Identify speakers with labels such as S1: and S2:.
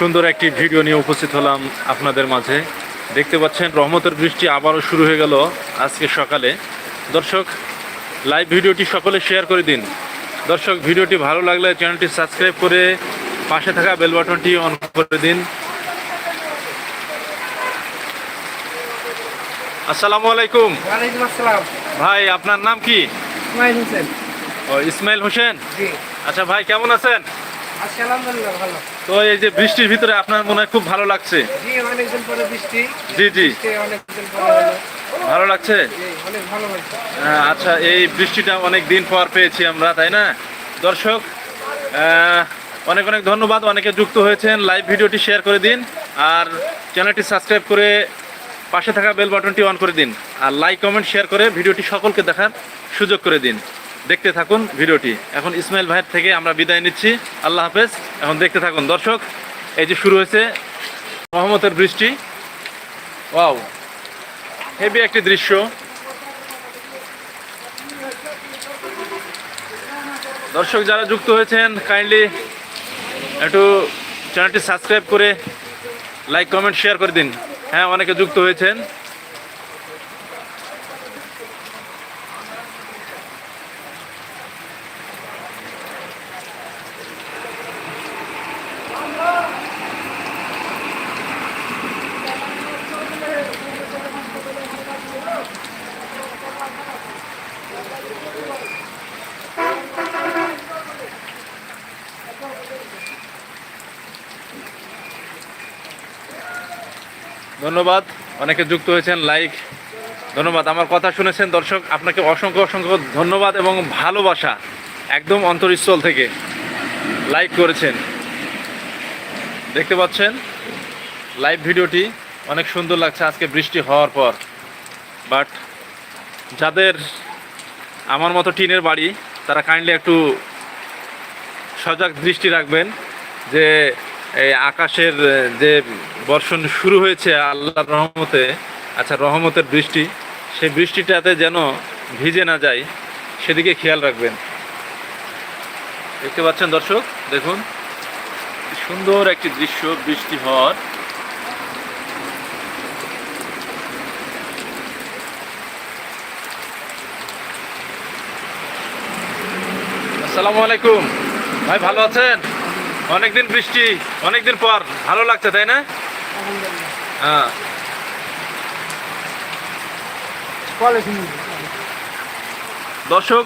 S1: সুন্দর একটি ভিডিও নিয়ে উপস্থিত হলাম আপনাদের মাঝে। দেখতে পাচ্ছেন রহমতের বৃষ্টি আবারও শুরু হয়ে গেল আজকে সকালে। দর্শক লাইভ ভিডিওটি সকলে শেয়ার করে দিন। দর্শক ভিডিওটি ভালো লাগলে চ্যানেলটি সাবস্ক্রাইব করে পাশে থাকা বেল বাটনটি অন করে দিন। আসসালামু আলাইকুম। ভাই আপনার নাম কি?
S2: ইসমাইল হোসেন।
S1: ও ইসমাইল হোসেন? আচ্ছা ভাই কেমন আছেন? তো এই যে বৃষ্টির ভিতরে আপনার মনে হয় খুব ভালো লাগছে?
S2: জি অনেকদিন পরে বৃষ্টি।
S1: জি ভালো। লাগছে? আচ্ছা এই বৃষ্টিটা অনেক দিন পর পেয়েছি আমরা তাই না? দর্শক অনেক অনেক ধন্যবাদ অনেকে যুক্ত হয়েছেন। লাইভ ভিডিওটি শেয়ার করে দিন আর চ্যানেলটি সাবস্ক্রাইব করে পাশে থাকা বেল বাটনটি অন করে দিন। আর লাইক কমেন্ট শেয়ার করে ভিডিওটি সকলকে দেখার সুযোগ করে দিন। দেখতে থাকুন ভিডিওটি। এখন ইসমাইল ভাইয়ের থেকে আমরা বিদায় নিচ্ছি। আল্লাহ হাফেজ। এখন দেখতে থাকুন। দর্শক, এই যে শুরু হয়েছে রহমতের বৃষ্টি ওয়াও, হেভি একটি দৃশ্য। দর্শক, যারা যুক্ত হয়েছেন কাইন্ডলি একটু চ্যানেলটি সাবস্ক্রাইব করে লাইক কমেন্ট শেয়ার করে দিন। হ্যাঁ অনেকে যুক্ত হয়েছেন। ধন্যবাদ। অনেকে যুক্ত হয়েছেন লাইক ধন্যবাদ। আমার কথা শুনেছেন, দর্শক, আপনাকে অসংখ্য অসংখ্য ধন্যবাদ এবং ভালোবাসা একদম অন্তরস্থল থেকে লাইক করেছেন। দেখতে পাচ্ছেন লাইভ ভিডিওটি অনেক সুন্দর লাগছে আজকে বৃষ্টি হওয়ার পর। বাট যাদের আমার মতো টিনের বাড়ি, তারা কাইন্ডলি একটু সজাগ দৃষ্টি রাখবেন যে এই আকাশের যে বর্ষণ শুরু হয়েছে আল্লাহর রহমতে আচ্ছা রহমতের বৃষ্টি সেই বৃষ্টিটাতে যেন ভিজে না যায়, সেদিকে খেয়াল রাখবেন। দেখতে পাচ্ছেন দর্শক, দেখুন সুন্দর একটি দৃশ্য বৃষ্টি হওয়ার। আসসালামু আলাইকুম। ভাই ভালো আছেন? অনেকদিন বৃষ্টি অনেকদিন পর। ভালো লাগছে তাই না? হ্যাঁ। দর্শক